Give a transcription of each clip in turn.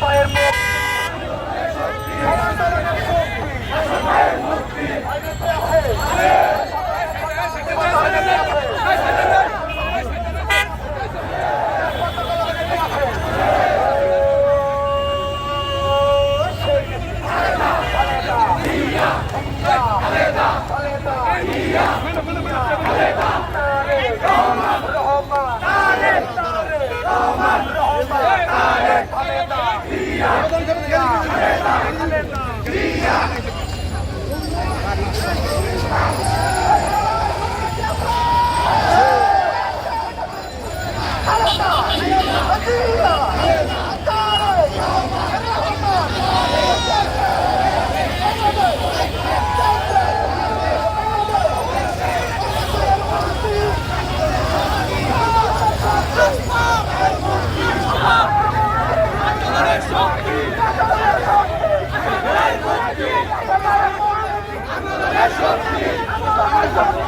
পায়ের মুখ রহমান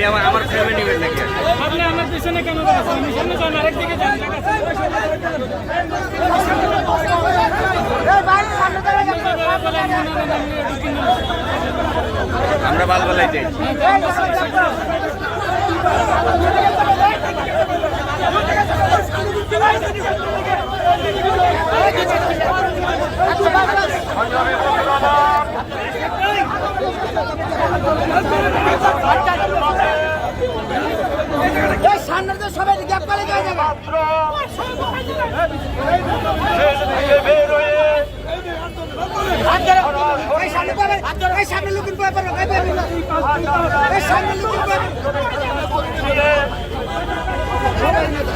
আপনি আমার আমার ফ্রেমে নেবেন নাকি আপনি আমার পিছনে কেন দাঁড়াচ্ছেন আমি সামনে যান আরেক দিকে যান আমরা বালবালাই যাই। সংগ্রামী বন্ধুরা আমার মাত্র শেষ দিকে বের হয়ে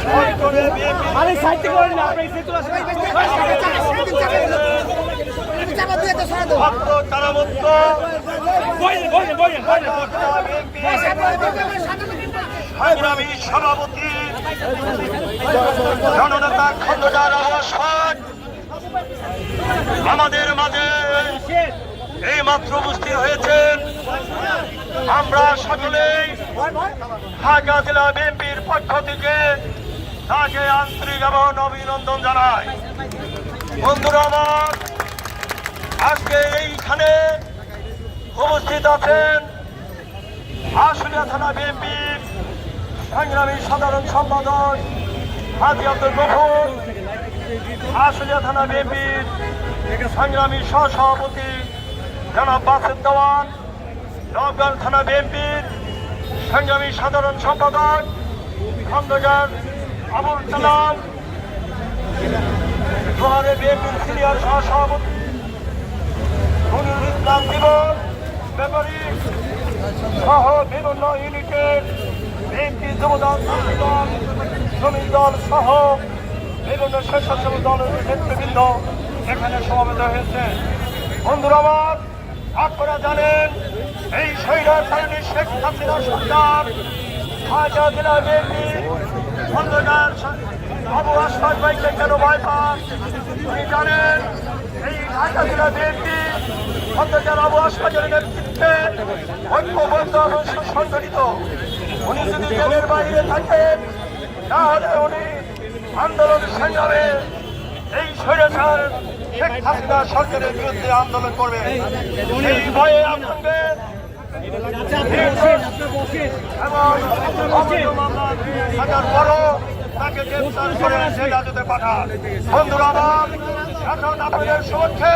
ভয় করে বিএনপি আরে সাইড থেকে না আপনি সেতু আসবেন ভক্ত তারামুক্ত সভাপতি আমাদের মাঝে এই মাত্র উপস্থিত হয়েছেন আমরা সকলেই ঢাকা জেলা বিএনপির পক্ষ থেকে তাকে আন্তরিক এবং অভিনন্দন জানাই। বন্ধুরা আমার, আজকে এইখানে উপস্থিত আছেন আশুলিয়া থানা বিএনপির সংগ্রামী সাধারণ সম্পাদক হাজি আব্দুল গফুর, আশুলিয়া থানা বিএনপির সংগ্রামী সহসভাপতি জনাব বাসেদ দেওয়ান নবগঞ্জ থানা বিএনপির সংগ্রামী সাধারণ সম্পাদক খন্দকার আবুল কালাম বিএনপির সিনিয়র সহসভাপতি ইসলাম জীবন ব্যাপারী সহ বিভিন্ন ইউনিটের বিএনপি যুবদল দল শ্রমিক দল সহ বিভিন্ন স্বেচ্ছাসেবী দলের নেতৃবৃন্দ এখানে সমবেত হয়েছে। বন্ধুরা আমার, আপনারা জানেন, এই স্বৈরাচারী শেখ হাসিনা সরকার ঢাকা জেলা বিএনপি খন্দকার আবু আসফাক ভাইকে কেন উনি জানেন, এই ঢাকা জেলা বিএনপি খন্দকার আবু আসফাকের নেতৃত্বে ঐক্যবদ্ধ এবং সুসংগঠিত। উনি যদি জেলের বাইরে থাকেন, তাহলে উনি আন্দোলন সংগ্রামে এই স্বৈরাচার শেখ হাসিনা সরকারের বিরুদ্ধে আন্দোলন করবে। এই ভয়ে এবং থাকার তাকে গ্রেফতার করে জেলা যেতে পাঠান। বন্ধুরা, আমার এখন আপনাদের সমক্ষে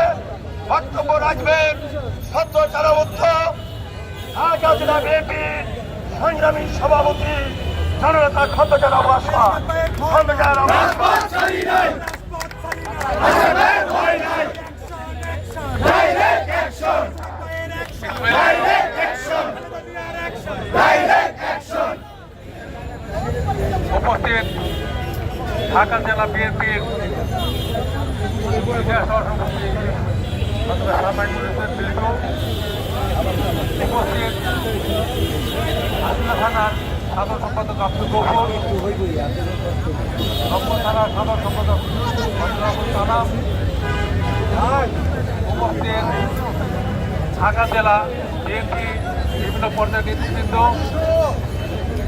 বক্তব্য রাখবেন সত্য চারাবদ্ধ ঢাকা জেলা বিএনপির সংগ্রামী সভাপতি জননেতা খন্দকার আবাস খন্দকার আবাস উপস্থিত ঢাকা জেলা বিএনপির সভাপতি থানার সাধারণ সম্পাদক আব্দুল গফর নব্বই থানার সাধারণ সম্পাদক কালাম উপস্থিত ঢাকা জেলা বিএনপি বিভিন্ন পর্যায়ের নেতৃবৃন্দ,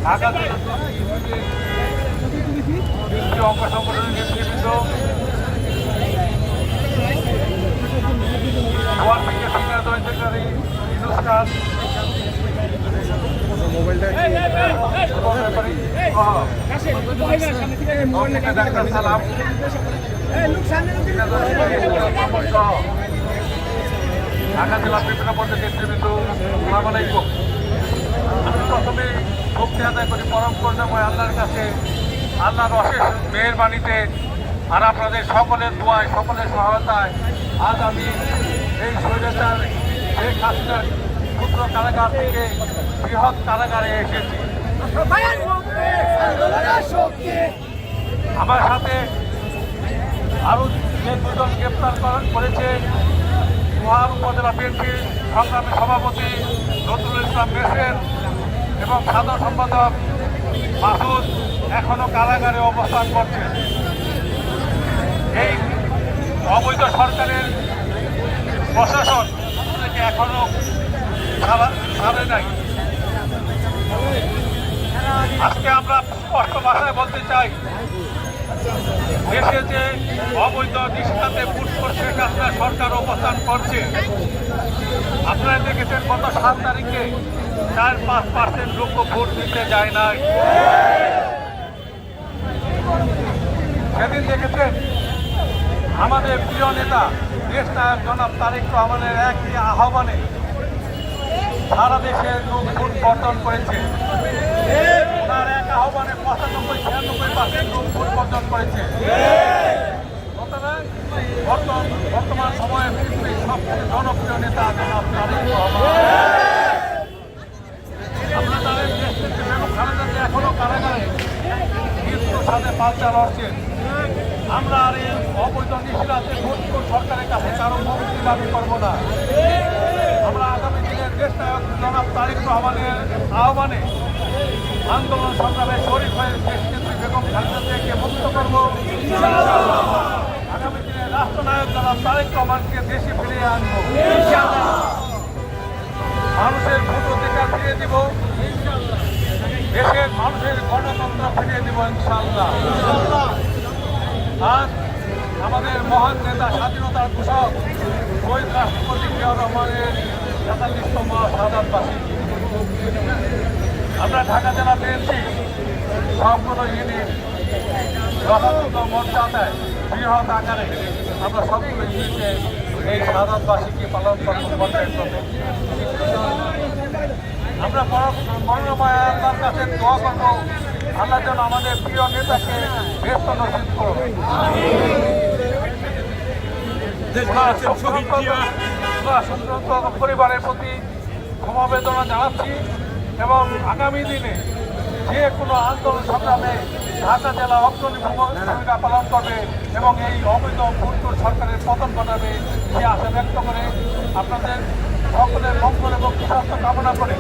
ঢাকা জেলা অঙ্গ সংগঠনের নেতৃবৃন্দ ঢাকা জেলা পর্যায়ে নেতৃবৃন্দ সালাম আলাইকুম আমি প্রথমে ভক্তি আদায় আল্লাহর কাছে আল্লাহর অশেষ মেহরবানিতে আর আপনাদের সকলের দোয়ায়, সকলের সহায়তায় আজ আমি এই স্বৈরাচার শেখ হাসিনার ক্ষুদ্র কারাগার থেকে বৃহৎ কারাগারে এসেছি। আমার সাথে আরও যে দুজন গ্রেপ্তার করা- করেছে, মহান উপজেলা বিএনপির সংগ্রামী সভাপতি নজরুল ইসলাম মেসের এবং সাধারণ সম্পাদক মাসুদ এখনও কারাগারে অবস্থান করছে। এই অবৈধ সরকারের প্রশাসন এখনও ছাড়া- নাই। আজকে আমরা স্পষ্ট ভাষায় বলতে চাই, দেশে যে অবৈধ নিষ্ঠাতে শেখ হাসিনা সরকার অবস্থান করছে। আপনারা দেখেছেন গত সাত তারিখে চার, পাঁচ পার্সেন্ট লোক ভোট দিতে যায় নাই। সেদিন দেখেছেন আমাদের প্রিয় নেতা দেশ নায়ক জনাব তারেক রহমানের একই আহ্বানে সারা দেশে লোক ভোট বর্জন করেছে তার এক আহ্বানে পঁচানব্বই, ছিয়ানব্বই পার্সেন্ট লোক ভোট বর্জন করেছে বর্তমান সময়ে পৃথিবীর সবচেয়ে জনপ্রিয় নেতা জনাব তারেক রহমান। আপনারা জানেন দেশ থেকে বেগম এখনও কারাগারে। মৃত্যুর সাথে পাল্টা লড়ছেন আমরা আর এই অবৈধ নিশিরাতে ভোটপুর সরকারের কাছে কারও মুক্তি দাবি করব না। আমরা আগামী দিনের দেশ নায়ক জনাব তারিক রহমানের আহ্বানে আন্দোলন সংগ্রামে শরীর হয়ে দেশ নেত্রী বেগম খালেদা জিয়াকে মুক্ত করব। আগামী দিনে রাষ্ট্রনায়ক জনাব তারেক রহমানকে দেশে ফিরিয়ে আনব। মানুষের ভোট অধিকার ফিরিয়ে দিব। দেশের মানুষের গণতন্ত্র ফিরিয়ে দিব ইনশাল্লাহ আজ আমাদের মহান নেতা, স্বাধীনতার ঘোষক শহীদ রাষ্ট্রপতি জিয়া রহমানের তেতাল্লিশতম সাদাতবাসী আমরা ঢাকা জেলা পেয়েছি সবগুলো ইউনিট যথাযথ মর্যাদায় বৃহৎ আকারে আমরা সবগুলো ইউনিটে এই সাদাতবাসীকে পালন পর্যায়ক্রমে আমরা মনোরময় আল্লাহর কাছে দোয়া করব। আল্লাহ যেন আমাদের প্রিয় নেতাকে শোকসন্তপ্ত ওনার পরিবারের প্রতি সমবেদনা জানাচ্ছি এবং আগামী দিনে যে কোনো আন্দোলন সংগ্রামে ঢাকা জেলা অগ্রণী ভূমিকা পালন করবে এবং এই অবৈধ ভুলটুর সরকারের পতন ঘটাবে সে আশা ব্যক্ত করে আপনাদের সকলের মঙ্গল এবং সুস্বাস্থ্য কামনা করে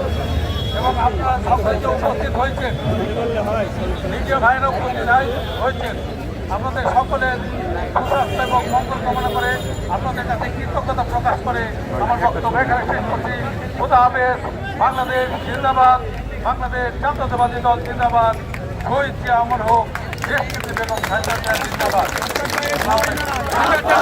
এবং আপনারা সকলে উপস্থিত হয়েছেন। মিডিয়া ভাইয়েরা উপস্থিত হয়েছেন। আপনাদের সকলের সুস্বাস্থ্য এবং মঙ্গল কামনা করে আপনাদের কাছে কৃতজ্ঞতা প্রকাশ করে আমার বক্তব্য এখানে শেষ করছি। খোদা হাফেজ। বাংলাদেশ জিন্দাবাদ। বাংলাদেশ জাতীয়তাবাদী দল জিন্দাবাদ। শহীদ জিয়া অমর হোক। দেশ কিন্তু বেগম খালেদা জিয়া জিন্দাবাদ। আল্লাহ